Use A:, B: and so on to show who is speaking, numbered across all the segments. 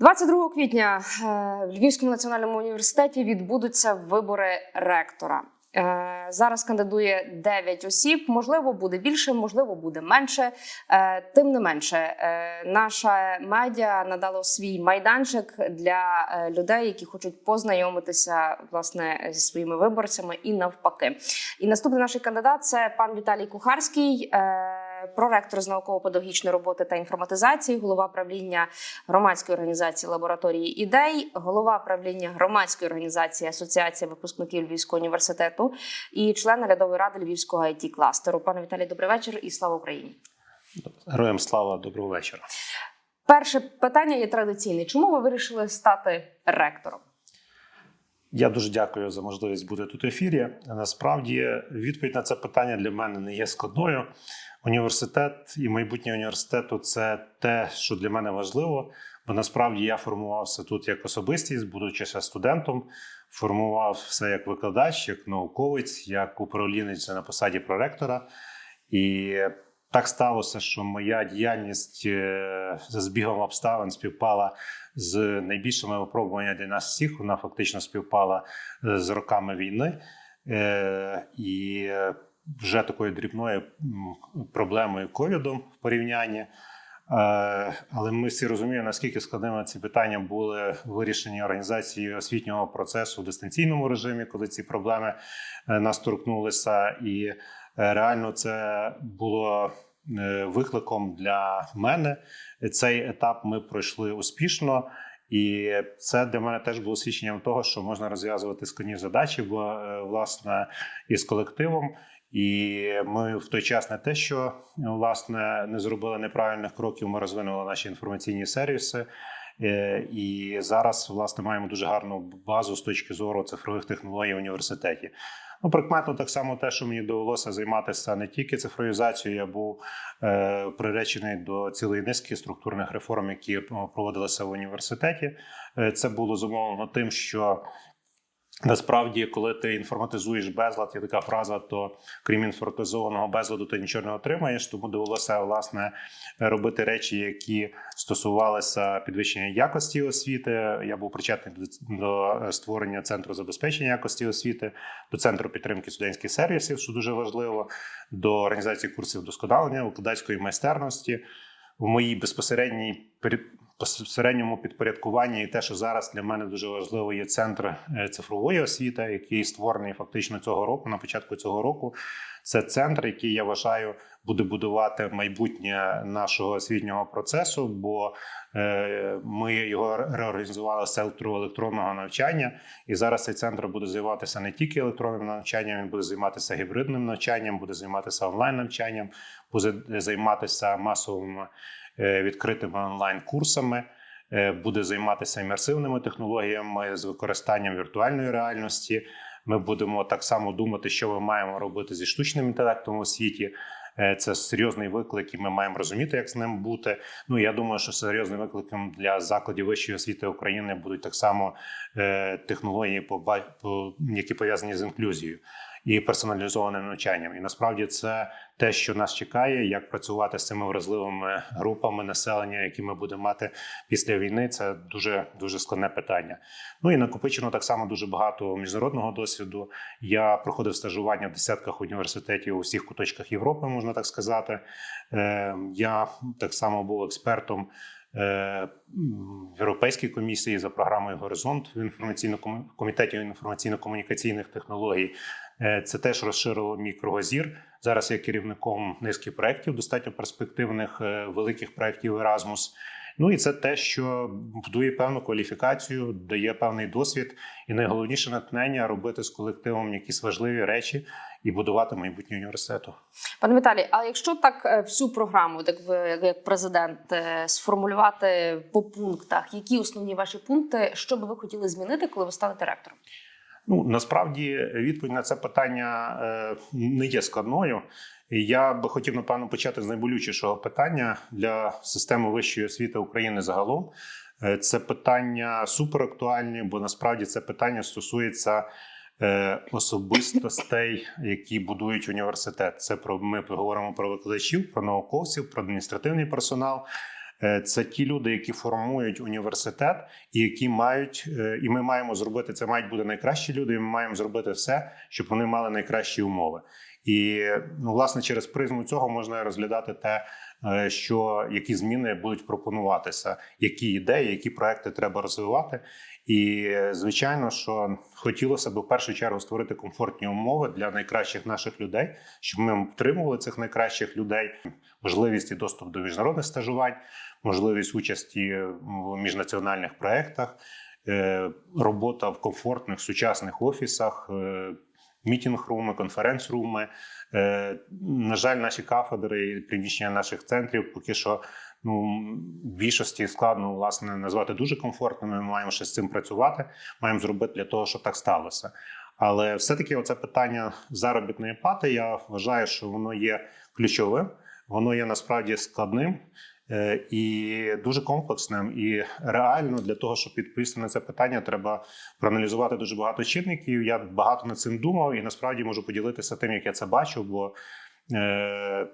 A: 22 квітня е, в Львівському національному університеті відбудуться вибори ректора. Е, Зараз кандидує 9 осіб. Можливо, буде більше, можливо, буде менше. Е, Тим не менше, наша медіа надало свій майданчик для людей, які хочуть познайомитися власне зі своїми виборцями і навпаки. І наступний наш кандидат це пан Віталій Кухарський. Проректор з науково-педагогічної роботи та інформатизації, голова правління громадської організації лабораторії ідей, голова правління громадської організації Асоціація випускників Львівського університету і член наглядової ради Львівського it кластеру. Пане Віталій, добрий вечір і слава Україні.
B: Героям слава, доброго вечора.
A: Перше питання є традиційне. Чому ви вирішили стати ректором?
B: Я дуже дякую за можливість бути тут в ефірі. Насправді, відповідь на це питання для мене не є складною. Університет і майбутнє університету це те, що для мене важливо. Бо насправді я формувався тут як особистість, будучи ще студентом, формував все як викладач, як науковець, як управлінець на посаді проректора. І так сталося, що моя діяльність е, за збігом обставин співпала з найбільшими випробуваннями для нас всіх. Вона фактично співпала е, з роками війни. Е, І вже такою дрібною проблемою ковідом в порівнянні. Але ми всі розуміємо, наскільки складними ці питання були вирішені організацією освітнього процесу в дистанційному режимі, коли ці проблеми нас торкнулися. І реально це було е, викликом для мене. Цей етап ми пройшли успішно. І це для мене теж було свідченням того, що можна розв'язувати складні задачі, бо е, власне із колективом. І ми в той час не те, що власне не зробили неправильних кроків. Ми розвинули наші інформаційні сервіси. Е, І зараз власне маємо дуже гарну базу з точки зору цифрових технологій в університеті. Ну, прикметно так само те, що мені довелося займатися не тільки цифровізацією, я був е, приречений до цілої низки структурних реформ, які е, проводилися в університеті. Е, це було зумовлено тим, що Насправді, коли ти інформатизуєш безлад, є така фраза, то крім інформатизованого безладу, ти нічого не отримаєш. Тому довелося власне робити речі, які стосувалися підвищення якості освіти. Я був причетний до- створення центру забезпечення якості освіти, до центру підтримки студентських сервісів, що дуже важливо, до організації курсів вдосконалення викладацької майстерності. В моїй безпосередній безпосередньому підпорядкуванні і те, що зараз для мене дуже важливо, є центр е, цифрової освіти, який створений фактично цього року, на початку цього року. Це центр, який я вважаю буде будувати майбутнє нашого освітнього процесу, бо е, ми його реорганізували з центру електронного навчання, і зараз цей центр буде займатися не тільки електронним навчанням, він буде займатися гібридним навчанням, буде займатися онлайн навчанням, буде займатися масовими відкритими онлайн-курсами. е, Буде займатися імерсивними технологіями з використанням віртуальної реальності. Ми будемо так само думати, що ми маємо робити зі штучним інтелектом у світі. Е, Це серйозний виклик, і ми маємо розуміти, як з ним бути. Ну я думаю, що серйозним викликом для закладів вищої освіти України будуть так само е, технології, які пов'язані з інклюзією і персоналізованим навчанням. І насправді це те, що нас чекає, як працювати з цими вразливими групами населення, які ми будемо мати після війни. Це дуже дуже складне питання. Ну і накопичено так само дуже багато міжнародного досвіду. Я проходив стажування в десятках університетів у всіх куточках Європи, можна так сказати. Е, Я так само був експертом. е, Європейській комісії за програмою Горизонт в інформаційно комітеті інформаційно-комунікаційних технологій. Е, Це теж розширило мій кругозір. Зараз я керівником низки проєктів, достатньо перспективних е, великих проєктів Erasmus. Ну і це те, що будує певну кваліфікацію, дає певний досвід, і найголовніше натхнення робити з колективом якісь важливі речі і будувати майбутнє університету.
A: Пане Віталій, а якщо так е, всю програму, так ви як президент, сформулювати по пунктах, які основні ваші пункти, що би ви хотіли змінити, коли ви станете ректором?
B: Ну насправді відповідь на це питання е, не є складною. Я би хотів напевно почати з найболючішого питання для системи вищої освіти України загалом. Е, Це питання суперактуальні, бо насправді це питання стосується е, особистостей, які будують університет. Це про ми говоримо про викладачів, про науковців, про адміністративний персонал. Е, Це ті люди, які формують університет, і які мають, е, і ми маємо зробити це. Мають бути найкращі люди. і Ми маємо зробити все, щоб вони мали найкращі умови. І ну, власне через призму цього можна розглядати те, е, що які зміни будуть пропонуватися, які ідеї, які проекти треба розвивати. І звичайно, що хотілося б в першу чергу створити комфортні умови для найкращих наших людей, щоб ми отримували цих найкращих людей, можливість і доступ до міжнародних стажувань, можливість участі в міжнаціональних проєктах, е, робота в комфортних сучасних офісах. е, Мітінг-руми, конференц-руми. Е, на жаль, наші кафедри і приміщення наших центрів поки що ну, більшості складно власне назвати дуже комфортними. Ми маємо ще з цим працювати, маємо зробити для того, щоб так сталося. Але все-таки оце питання заробітної плати. Я вважаю, що воно є ключовим, воно є насправді складним. Е, І дуже комплексним, і реально для того, щоб відповісти на це питання, треба проаналізувати дуже багато чинників. Я багато над цим думав, і насправді можу поділитися тим, як я це бачу. Бо е,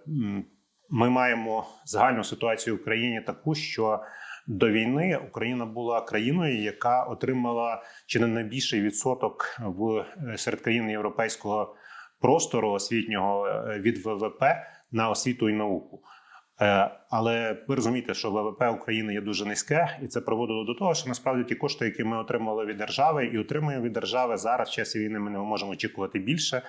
B: ми маємо загальну ситуацію в Україні таку, що до війни Україна була країною, яка отримала чи не найбільший відсоток в е, серед країн європейського простору освітнього від ВВП на освіту і науку. Е, Але ви розумієте, що ВВП України є дуже низьке, і це приводило до того, що насправді ті кошти, які ми отримали від держави, і отримуємо від держави зараз в часі війни, ми не можемо очікувати більше.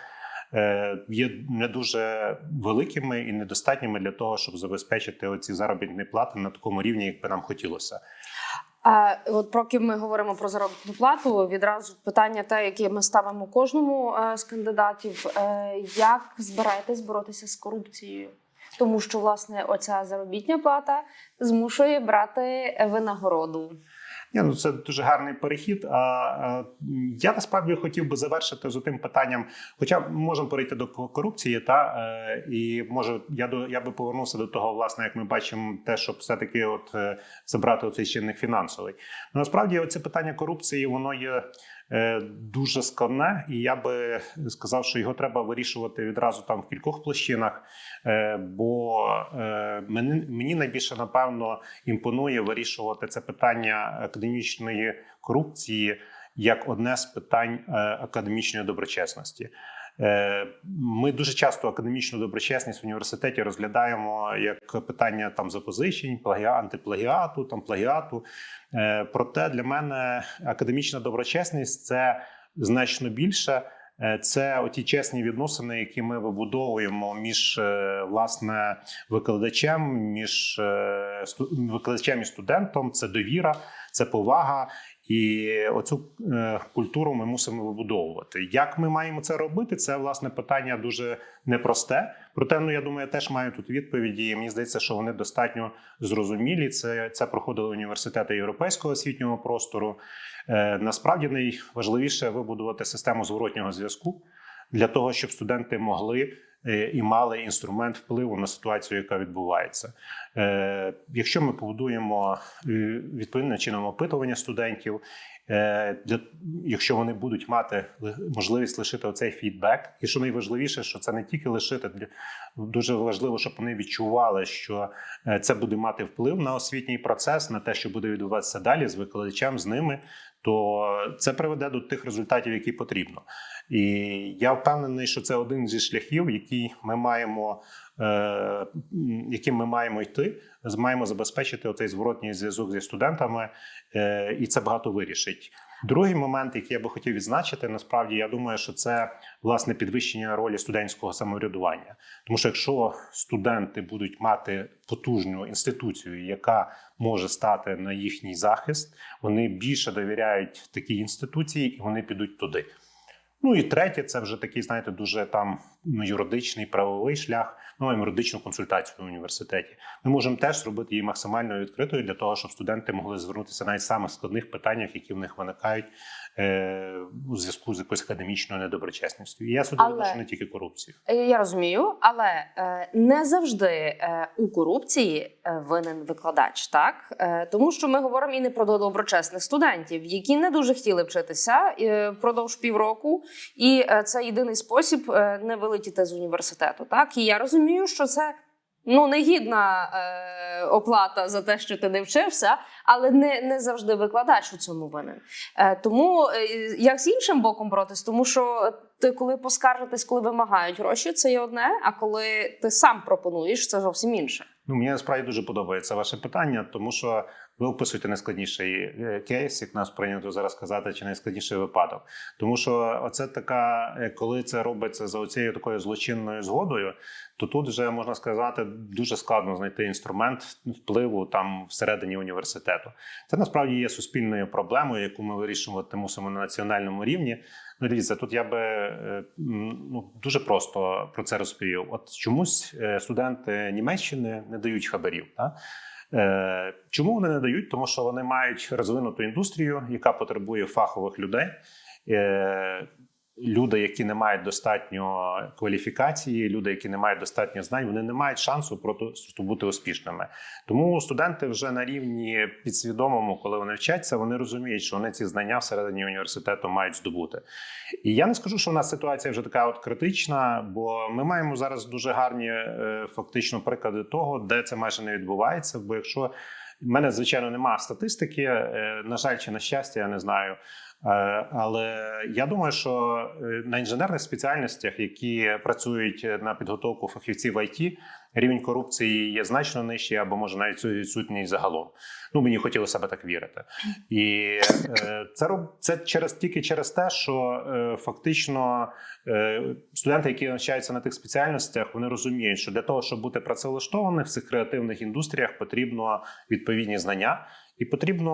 B: е, Є не дуже великими і недостатніми для того, щоб забезпечити оці заробітні плати на такому рівні, як би нам хотілося.
A: А от поки ми говоримо про заробітну плату, відразу питання, те, яке ми ставимо кожному е, з кандидатів: як збираєтесь боротися з корупцією? Тому що власне оця заробітня плата змушує брати винагороду.
B: Ні, ну це дуже гарний перехід. А, я насправді хотів би завершити з тим питанням. Хоча ми можемо перейти до корупції, та е, і може я до я би повернувся до того, власне, як ми бачимо, те, щоб все таки от е, забрати оцей чинник фінансовий. Насправді, це питання корупції, воно є. Е, Дуже складне, і я би сказав, що його треба вирішувати відразу там в кількох площинах. Е, Бо е, мені, найбільше напевно імпонує вирішувати це питання академічної корупції як одне з питань академічної доброчесності. Е, Ми дуже часто академічну доброчесність в університеті розглядаємо як питання там запозичень, плагіа, антиплагіату, там плагіату. Е, Проте для мене академічна доброчесність це значно більше. Е, Це оті чесні відносини, які ми вибудовуємо між власне викладачем, між викладачем і студентом. Це довіра, це повага. І оцю е, культуру ми мусимо вибудовувати. Як ми маємо це робити? Це власне питання дуже непросте. Проте, ну я думаю, я теж маю тут відповіді. і Мені здається, що вони достатньо зрозумілі. Це це проходили університети європейського освітнього простору. Е, насправді найважливіше вибудувати систему зворотнього зв'язку для того, щоб студенти могли е, і мали інструмент впливу на ситуацію, яка відбувається. Е, Якщо ми побудуємо е, відповідним чином опитування студентів, якщо вони будуть мати можливість лишити оцей фідбек, і що найважливіше, що це не тільки лишити дуже важливо, щоб вони відчували, що це буде мати вплив на освітній процес, на те, що буде відбуватися далі з викладачем, з ними, то це приведе до тих результатів, які потрібно. І я впевнений, що це один зі шляхів, який ми маємо, е, яким ми маємо йти. Маємо забезпечити оцей зворотній зв'язок зі студентами, е, і це багато вирішить. Другий момент, який я би хотів відзначити, насправді я думаю, що це власне підвищення ролі студентського самоврядування. Тому що якщо студенти будуть мати потужну інституцію, яка може стати на їхній захист, вони більше довіряють такій інституції і вони підуть туди. Ну і третє, це вже такий, знаєте, дуже там ну, юридичний правовий шлях. Ми маємо юридичну консультацію в університеті. Ми можемо теж зробити її максимально відкритою для того, щоб студенти могли звернутися навіть в самих складних питаннях, які в них виникають у зв'язку з якоюсь академічною недоброчесністю. І я сюди
A: Але-
B: відношу не тільки корупцію.
A: Е, Я розумію, але е, не завжди е, у корупції е, винен викладач, так Е, тому що ми говоримо і не про доброчесних студентів, які не дуже хотіли вчитися е, впродовж півроку, і е, це єдиний спосіб е, не вилетіти з університету. Так і я розумію, що це Ну, негідна е, оплата за те, що ти не вчився, але не, не завжди викладач у цьому винен. Е, тому е, як з іншим боком боротись, тому що ти коли поскаржитись, коли вимагають гроші, це є одне. А коли ти сам пропонуєш, це зовсім інше.
B: Ну, мені насправді дуже подобається ваше питання, тому що ви описуєте найскладніший е, кейс, як нас прийнято зараз казати, чи найскладніший випадок. Тому що оце така, е, коли це робиться за оцією такою злочинною згодою, то тут вже можна сказати дуже складно знайти інструмент впливу там всередині університету. Це насправді є суспільною проблемою, яку ми вирішувати мусимо на національному рівні. Ну, дивіться, тут я би е, ну, дуже просто про це розповів. От чомусь студенти Німеччини не дають хабарів. Та? Е, Чому вони не дають? Тому що вони мають розвинуту індустрію, яка потребує фахових людей. Люди, які не мають достатньо кваліфікації, люди, які не мають достатньо знань, вони не мають шансу просто бути успішними. Тому студенти вже на рівні підсвідомому, коли вони вчаться, вони розуміють, що вони ці знання всередині університету мають здобути. І я не скажу, що в нас ситуація вже така от критична, бо ми маємо зараз дуже гарні е, фактично приклади того, де це майже не відбувається. Бо якщо в мене, звичайно, немає статистики, е, на жаль, чи на щастя, я не знаю. Е, Але я думаю, що е, на інженерних спеціальностях, які працюють на підготовку фахівців ІТ, рівень корупції є значно нижчий або може навіть відсутній загалом. Ну мені хотілося б так вірити, і е, це це через тільки через те, що е, фактично е, студенти, які навчаються на тих спеціальностях, вони розуміють, що для того, щоб бути працевлаштованим в цих креативних індустріях, потрібно відповідні знання. І потрібно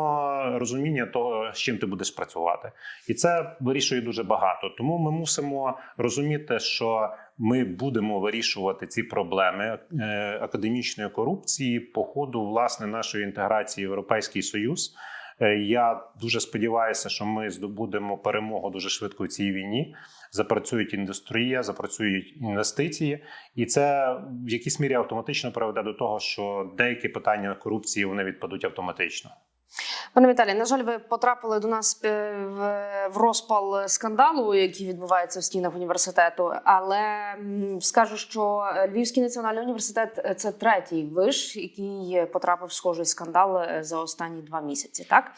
B: розуміння того, з чим ти будеш працювати, і це вирішує дуже багато. Тому ми мусимо розуміти, що ми будемо вирішувати ці проблеми е, академічної корупції по ходу власне нашої інтеграції в Європейський Союз. Е, Я дуже сподіваюся, що ми здобудемо перемогу дуже швидко в цій війні. Запрацюють індустрія, запрацюють інвестиції, і це в якійсь мірі автоматично приведе до того, що деякі питання корупції вони відпадуть автоматично.
A: Пане Віталій, на жаль, ви потрапили до нас е, в, розпал скандалу, який відбувається в стінах університету. Але скажу, що Львівський національний університет це третій виш, який потрапив в схожий скандал е, за останні два місяці. Так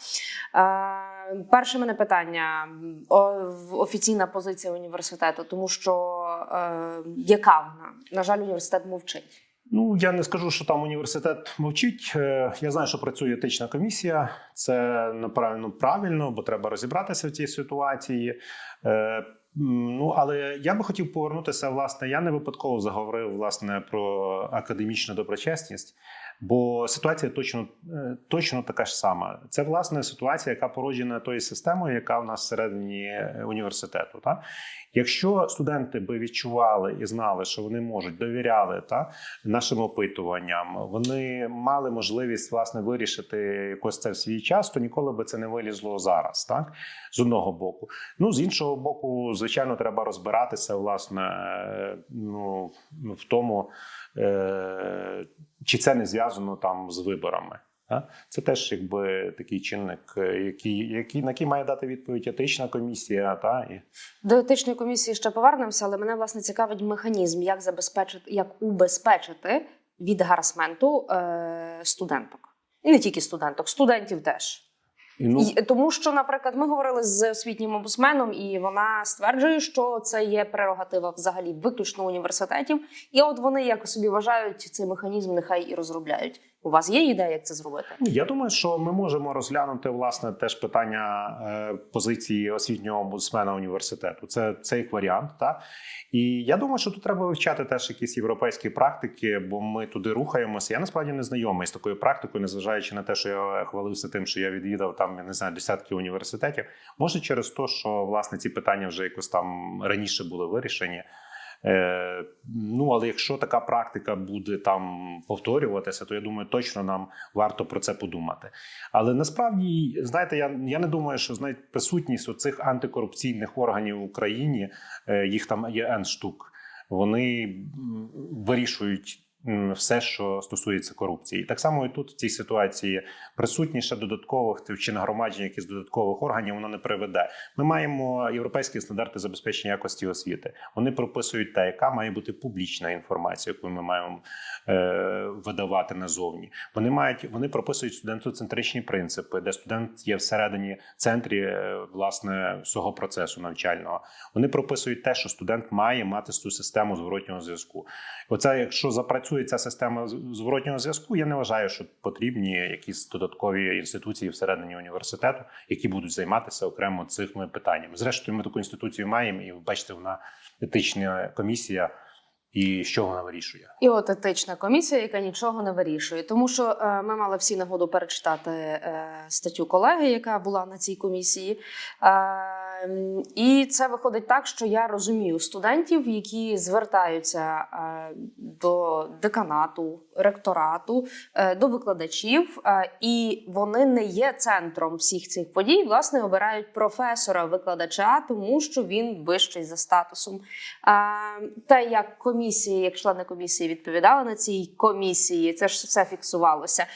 A: е, перше мене питання офіційна позиція університету, тому що яка вона? На жаль, університет мовчить.
B: Ну я не скажу, що там університет мовчить. Е, Я знаю, що працює етична комісія. Це напевно правильно, бо треба розібратися в цій ситуації. Е, Ну, але я би хотів повернутися. Власне, я не випадково заговорив власне про академічну доброчесність, бо ситуація точно, е, точно така ж сама. Це власне ситуація, яка породжена тою системою, яка в нас всередині е, університету. Та? Якщо студенти би відчували і знали, що вони можуть довіряли та нашим опитуванням, вони мали можливість власне вирішити якось це в свій час, то ніколи би це не вилізло зараз, так з одного боку. Ну з іншого боку, звичайно, треба розбиратися, власне, е, ну в тому, е, чи це не зв'язано там з виборами. та. Це теж якби такий чинник, е, який, який на який має дати відповідь етична комісія, та і
A: До етичної комісії ще повернемося, але мене власне цікавить механізм, як забезпечити, як убезпечити від гарасменту е, студенток. І не тільки студенток, студентів теж.
B: Ну,
A: І, тому що, наприклад, ми говорили з освітнім обусменом, і вона стверджує, що це є прерогатива взагалі виключно університетів. І от вони як собі вважають цей механізм, нехай і розробляють. У вас є ідея, як це зробити?
B: Я думаю, що ми можемо розглянути власне теж питання е, позиції освітнього омбудсмена університету. Це, це як варіант, та і я думаю, що тут треба вивчати теж якісь європейські практики, бо ми туди рухаємося. Я насправді не знайомий з такою практикою, незважаючи на те, що я хвалився тим, що я відвідав там я не знаю десятки університетів. Може, через те, що власне ці питання вже якось там раніше були вирішені. Е, ну, але якщо така практика буде там повторюватися, то я думаю, точно нам варто про це подумати. Але насправді, знаєте, я, я не думаю, що знаєте, присутність оцих антикорупційних органів в Україні, е, їх там є N штук, вони вирішують все, що стосується корупції. Так само і тут в цій ситуації присутніше додаткових чи нагромадження якихось додаткових органів воно не приведе. Ми маємо європейські стандарти забезпечення якості освіти. Вони прописують те, яка має бути публічна інформація, яку ми маємо е, видавати назовні. Вони мають вони прописують студентоцентричні принципи, де студент є всередині центрі е, власне всього процесу навчального. Вони прописують те, що студент має мати цю систему зворотнього зв'язку. Оце, якщо запрацює ця система зворотнього зв'язку, я не вважаю, що потрібні якісь додаткові інституції всередині університету, які будуть займатися окремо цими питаннями. Зрештою, ми таку інституцію маємо, і бачите, вона етична комісія. І що вона вирішує?
A: І от етична комісія, яка нічого не вирішує, тому що е, ми мали всі нагоду перечитати е, статтю колеги, яка була на цій комісії. Е, і це виходить так, що я розумію студентів, які звертаються е, до деканату, ректорату, е, до викладачів, е, і вони не є центром всіх цих подій. Власне, обирають професора викладача, тому що він вищий за статусом. А, Те, як комісії, як члени комісії відповідали на цій комісії, це ж все фіксувалося.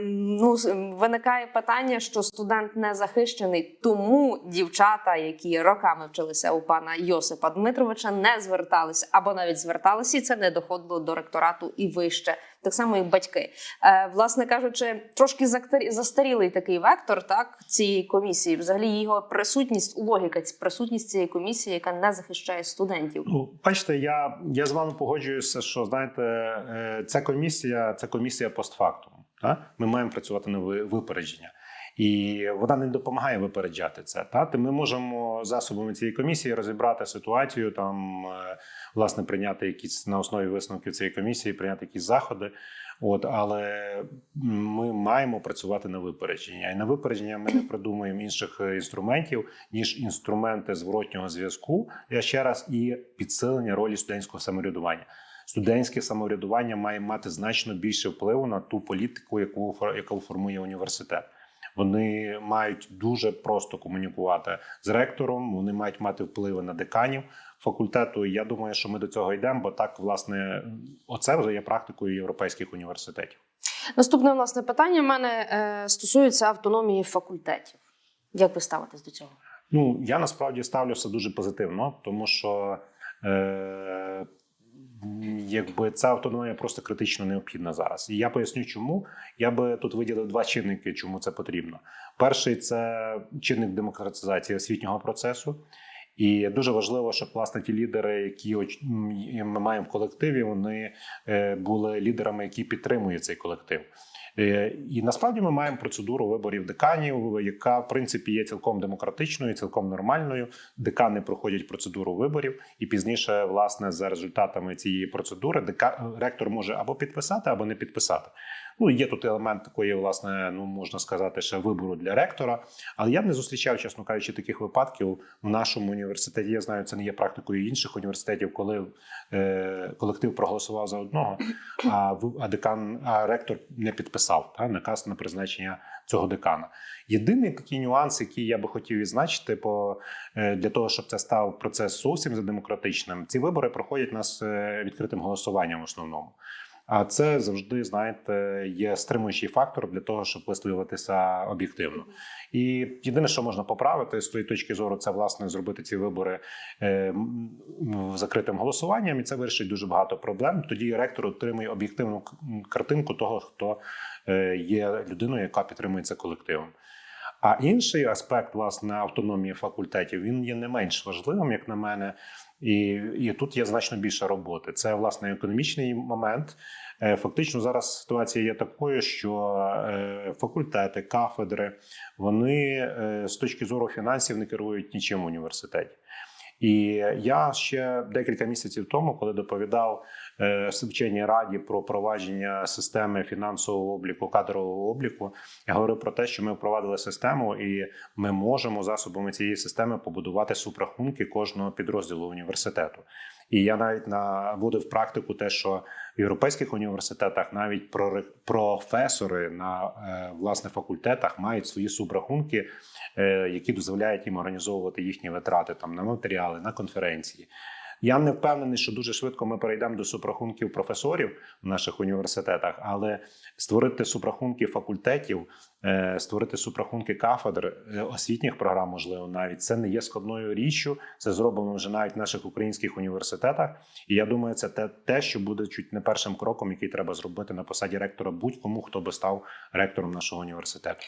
A: Ну, виникає питання, що студент не захищений, тому дівчата, які роками вчилися у пана Йосипа Дмитровича, не зверталися або навіть зверталися, і це не доходило до ректорату і вище. Так само і батьки. Е, власне кажучи, трошки застарілий такий вектор так цієї комісії. Взагалі його присутність, логіка присутність цієї комісії, яка не захищає студентів.
B: Ну, бачите, я, я з вами погоджуюся, що знаєте, е, ця комісія це комісія постфактум. Та? Ми маємо працювати на випередження. І вона не допомагає випереджати це. Та? Ми можемо засобами цієї комісії розібрати ситуацію, там е, власне прийняти якісь на основі висновків цієї комісії, прийняти якісь заходи. От, але ми маємо працювати на випередження. І на випередження ми не придумуємо інших е, інструментів, ніж інструменти зворотнього зв'язку. Я ще раз і підсилення ролі студентського самоврядування. Студентське самоврядування має мати значно більше впливу на ту політику, яку яку формує університет. Вони мають дуже просто комунікувати з ректором. Вони мають мати впливи на деканів факультету. Я думаю, що ми до цього йдемо, бо так власне оце вже є практикою європейських університетів.
A: Наступне власне питання в мене е, стосується автономії факультетів. Як ви ставитесь до цього?
B: Ну я насправді ставлюся дуже позитивно, тому що е, якби ця автономія просто критично необхідна зараз. І я поясню, чому я би тут виділив два чинники, чому це потрібно. Перший це чинник демократизації освітнього процесу. І дуже важливо, щоб власне ті лідери, які ми маємо в колективі, вони е, були лідерами, які підтримують цей колектив. Е, І насправді ми маємо процедуру виборів деканів, яка в принципі є цілком демократичною, цілком нормальною. Декани проходять процедуру виборів, і пізніше, власне, за результатами цієї процедури, дека... ректор може або підписати, або не підписати. Ну є тут елемент такої, власне, ну можна сказати, ще вибору для ректора. Але я б не зустрічав, чесно кажучи, таких випадків в нашому університеті. Я знаю, це не є практикою інших університетів, коли е, колектив проголосував за одного, а, а декан, а ректор не підписав та, наказ на призначення цього декана. Єдиний такий нюанс, який я би хотів відзначити, по е, для того, щоб це став процес зовсім задемократичним, ці вибори проходять нас е, відкритим голосуванням в основному. А це завжди, знаєте, є стримуючий фактор для того, щоб висловлюватися об'єктивно. І єдине, що можна поправити з тої точки зору, це власне зробити ці вибори е, закритим голосуванням, і це вирішить дуже багато проблем. Тоді ректор отримує об'єктивну картинку того, хто е, є людиною, яка підтримується колективом. А інший аспект власне автономії факультетів він є не менш важливим, як на мене. І, і тут є значно більше роботи. Це власне економічний момент. Е, Фактично, зараз ситуація є такою, що е, факультети, кафедри вони е, з точки зору фінансів не керують нічим в університеті. І я ще декілька місяців тому, коли доповідав е, раді про провадження системи фінансового обліку, кадрового обліку, я говорив про те, що ми впровадили систему, і ми можемо засобами цієї системи побудувати субрахунки кожного підрозділу університету. І я навіть наводив практику те, що в європейських університетах навіть професори на е, власне факультетах мають свої субрахунки, е, які дозволяють їм організовувати їхні витрати там на матеріали, на конференції. Я не впевнений, що дуже швидко ми перейдемо до субрахунків професорів в наших університетах, але створити субрахунки факультетів, е, створити субрахунки кафедр е, освітніх програм, можливо, навіть це не є складною річчю. Це зроблено вже навіть в наших українських університетах. І я думаю, це те, те, що буде чуть не першим кроком, який треба зробити на посаді ректора будь-кому, хто би став ректором нашого університету.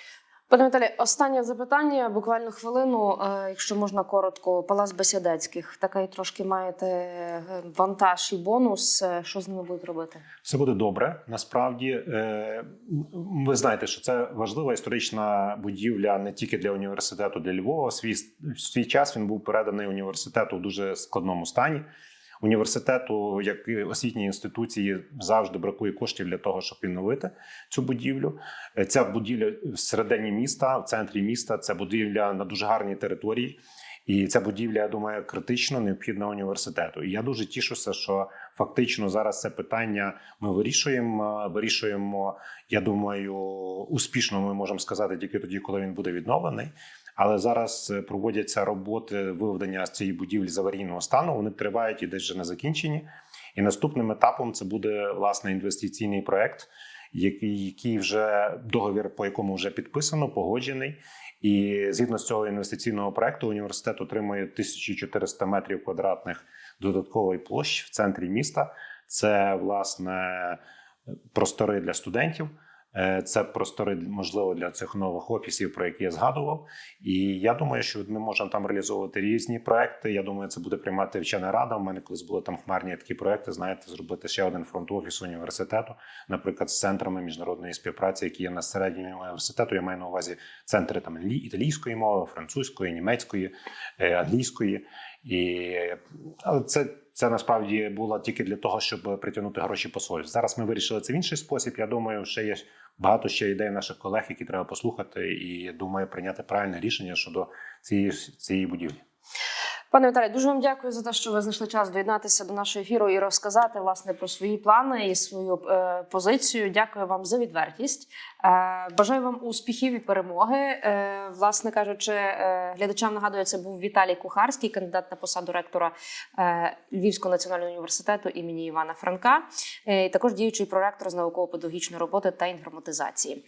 A: Пане Віталій, останнє запитання, буквально хвилину, е, якщо можна коротко. Палац Бесідецьких. Такий трошки маєте е, вантаж і бонус. Е, Що з ними будуть робити?
B: Все буде добре. Насправді, ви знаєте, що це важлива історична будівля не тільки для університету для Львова. Свій, свій час він був переданий університету в дуже складному стані. Університету, як і освітній інституції, завжди бракує коштів для того, щоб відновити цю будівлю. Е, Ця будівля в середині міста, в центрі міста. Це будівля на дуже гарній території. І ця будівля, я думаю, критично необхідна університету. І я дуже тішуся, що фактично зараз це питання ми вирішуємо. Вирішуємо, я думаю, успішно ми можемо сказати тільки тоді, коли він буде відновлений. Але зараз е, проводяться роботи виведення з цієї будівлі з аварійного стану. Вони тривають і десь вже не закінчені. І наступним етапом це буде власне інвестиційний проект, який, який вже договір, по якому вже підписано, погоджений. І згідно з цього інвестиційного проекту, університет отримує 1400 метрів квадратних додаткової площі в центрі міста. Це власне простори для студентів. Е, Це простори можливо для цих нових офісів, про які я згадував. І я думаю, що ми можемо там реалізовувати різні проекти. Я думаю, це буде приймати вчена рада. У мене колись були там хмарні такі проекти. Знаєте, зробити ще один фронт офіс університету, наприклад, з центрами міжнародної співпраці, які є на середньому університету. Я маю на увазі центри там італійської мови, французької, німецької, е, англійської. І але це, це насправді було тільки для того, щоб притягнути гроші посольств. Зараз ми вирішили це в інший спосіб. Я думаю, ще є багато ще ідей наших колег, які треба послухати, і думаю, прийняти правильне рішення щодо цієї, цієї будівлі.
A: Пане Віталій, дуже вам дякую за те, що ви знайшли час доєднатися до нашого ефіру і розказати власне про свої плани і свою е, позицію. Дякую вам за відвертість. Е, бажаю вам успіхів і перемоги. Е, власне кажучи, е, глядачам нагадую, це був Віталій Кухарський, кандидат на посаду ректора е, Львівського національного університету імені Івана Франка, е, також діючий проректор з науково-педагогічної роботи та інформатизації.